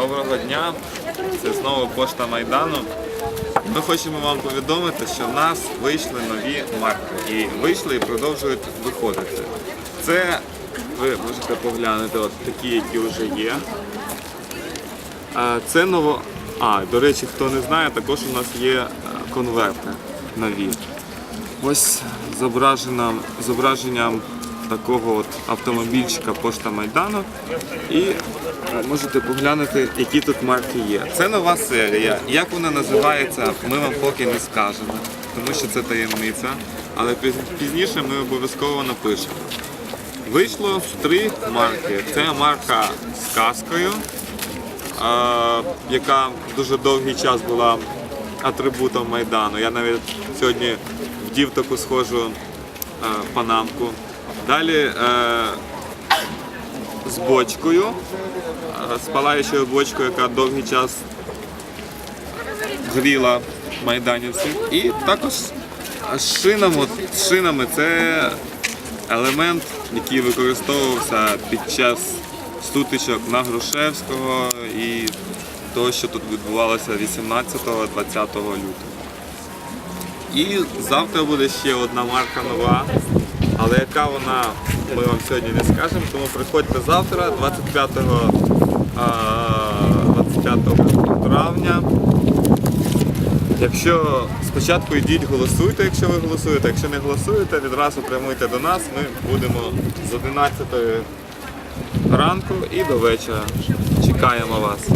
Доброго дня! Це знову пошта Майдану. Ми хочемо вам повідомити, що в нас вийшли нові марки. І вийшли і продовжують виходити. Це ви можете поглянути, от такі, які вже є. Це ново. А, до речі, хто не знає, також у нас є е, конверти нові. Ось зображенням такого от автомобільчика Пошта Майдану. І е, можете поглянути, які тут марки є. Це нова серія. Як вона називається, ми вам поки не скажемо, тому що це таємниця. Але пізніше ми обов'язково напишемо. Вийшло три марки. Це марка з каскою, е, яка дуже довгий час була атрибутом Майдану. Я навіть сьогодні вдів таку схожу е, панамку. Далі е, з бочкою, е, з палаючою бочкою, яка довгий час гріла майданівців. І також шинами, шинами це елемент, який використовувався під час сутичок на Грушевського і того, що тут відбувалося 18-20 лютого. І завтра буде ще одна марка нова. Але яка вона, ми вам сьогодні не скажемо, тому приходьте завтра, 25, 25 травня. Якщо спочатку йдіть, голосуйте, якщо ви голосуєте. Якщо не голосуєте, відразу прямуйте до нас. Ми будемо з 11 ранку і до вечора. Чекаємо вас.